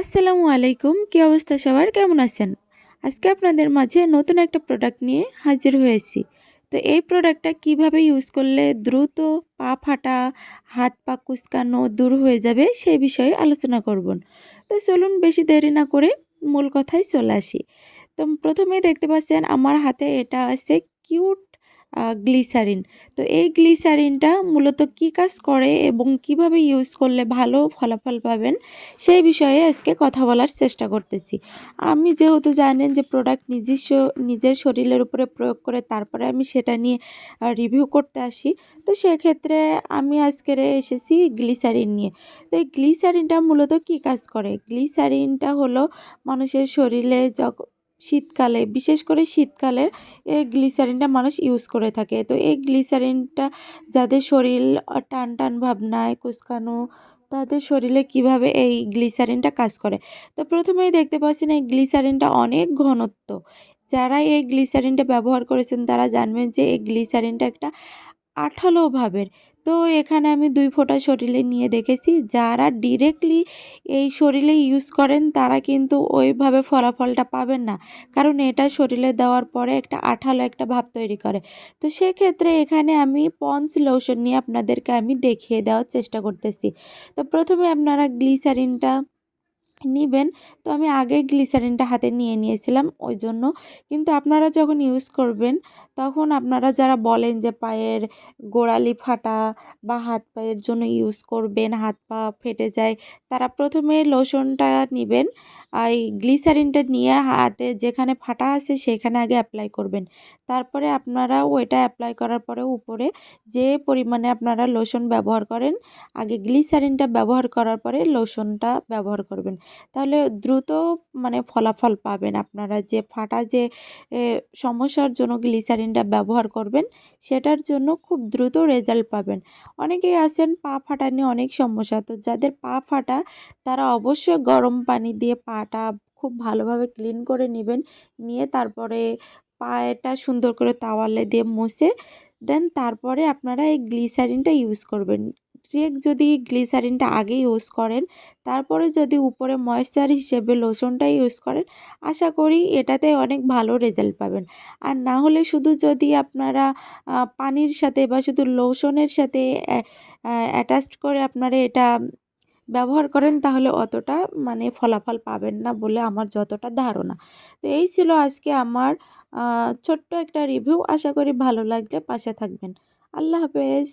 আসসালামু আলাইকুম, কী অবস্থা সবার? কেমন আছেন? আজকে আপনাদের মাঝে নতুন একটা প্রোডাক্ট নিয়ে হাজির হয়েছি। তো এই প্রোডাক্টটা কীভাবে ইউজ করলে দ্রুত পা ফাটা, হাত পা কুচকানো দূর হয়ে যাবে সেই বিষয়ে আলোচনা করব। তো চলুন বেশি দেরি না করে মূল কথায় চলে আসি। তো প্রথমেই দেখতে পাচ্ছেন আমার হাতে এটা আছে কিউট গ্লিসারিন। তো এই গ্লিসারিনটা মূলত কী কাজ করে এবং কীভাবে ইউজ করলে ভালো ফলাফল পাবেন সেই বিষয়ে আজকে কথা বলার চেষ্টা করতেছি। আমি যেহেতু জানেন যে প্রোডাক্ট নিজস্ব, নিজের শরীরের উপরে প্রয়োগ করে তারপরে আমি সেটা নিয়ে রিভিউ করতে আসি, তো সেক্ষেত্রে আমি আজকের এসেছি গ্লিসারিন নিয়ে। তো এই গ্লিসারিনটা মূলত কী কাজ করে? গ্লিসারিনটা হলো মানুষের শরীরে যখন শীতকালে, বিশেষ করে শীতকালে এই গ্লিসারিনটা মানুষ ইউজ করে থাকে। তো এই গ্লিসারিনটা যাদের শরীর টান টান ভাব নাই কুচকানো তাদের শরীরে কীভাবে এই গ্লিসারিনটা কাজ করে? তো প্রথমেই দেখতে পাচ্ছেন এই গ্লিসারিনটা অনেক ঘনত্ব। যারা এই গ্লিসারিনটা ব্যবহার করেছেন, তারা জানবেন যে এই গ্লিসারিনটা একটা আঠালো ভাবের তো এখানে আমি দুই ফোঁটা শরীরে নিয়ে দেখেছি। যারা ডিরেক্টলি এই শরীরে ইউজ করেন, তারা কিন্তু ওইভাবে ফলাফলটা পাবেন না। কারণ এটা শরীরে দেওয়ার পরে একটা আঠালো একটা ভাব তৈরি করে। তো সেক্ষেত্রে এখানে আমি পন্স লোশন নিয়ে আপনাদেরকে আমি দেখিয়ে দেওয়ার চেষ্টা করতেছি। তো প্রথমে আপনারা গ্লিসারিনটা নিবেন, তো আমি আগে গ্লিসারিনটা হাতে নিয়ে নিয়েছিলাম, ওই জন্য। কিন্তু আপনারা যখন ইউজ করবেন, তখন আপনারা যারা বলেন যে পায়ের গোড়ালি ফাটা বা হাত পায়ের জন্য ইউজ করবেন, হাত পা ফেটে যায়, তারা প্রথমে লোশনটা নেবেন এই গ্লিসারিনটা নিয়ে হাতে যেখানে ফাটা আছে সেখানে আগে অ্যাপ্লাই করবেন। তারপরে আপনারা ওইটা অ্যাপ্লাই করার পরে উপরে যে পরিমাণে আপনারা লোশন ব্যবহার করেন, আগে গ্লিসারিনটা ব্যবহার করার পরে লোশনটা ব্যবহার করবেন। তাহলে দ্রুত মানে ফলাফল পাবেন আপনারা। যে ফাটা যে সমস্যার জন্য গ্লিসারিনটা ব্যবহার করবেন, সেটার জন্য খুব দ্রুত রেজাল্ট পাবেন। অনেকেই আছেন পা ফাটা নিয়ে অনেক সমস্যা, তো যাদের পা ফাটা তারা অবশ্যই গরম পানি দিয়ে পাটা খুব ভালোভাবে ক্লিন করে নেবেন, নিয়ে তারপরে পায়েটা সুন্দর করে তাওয়ালে দিয়ে মুছে দেন, তারপরে আপনারা এই গ্লিসারিনটা ইউজ করবেন। ডিরেক্ট যদি গ্লিসারিনটা আগে ইউজ করেন, তারপরে যদি উপরে ময়েশ্চার হিসেবে লোশনটা ইউজ করেন, আশা করি এটাতে অনেক ভালো রেজাল্ট পাবেন। আর না হলে শুধু যদি আপনারা পানির সাথে বা শুধু লোশনের সাথে অ্যাটাচড করে আপনারা এটা ব্যবহার করেন, তাহলে অতটা মানে ফলাফল পাবেন না বলে আমার যতটা ধারণা। তো এই ছিল আজকে আমার ছোট্ট একটা রিভিউ। আশা করি ভালো লাগলে পাশে থাকবেন। আল্লাহ হাফেজ।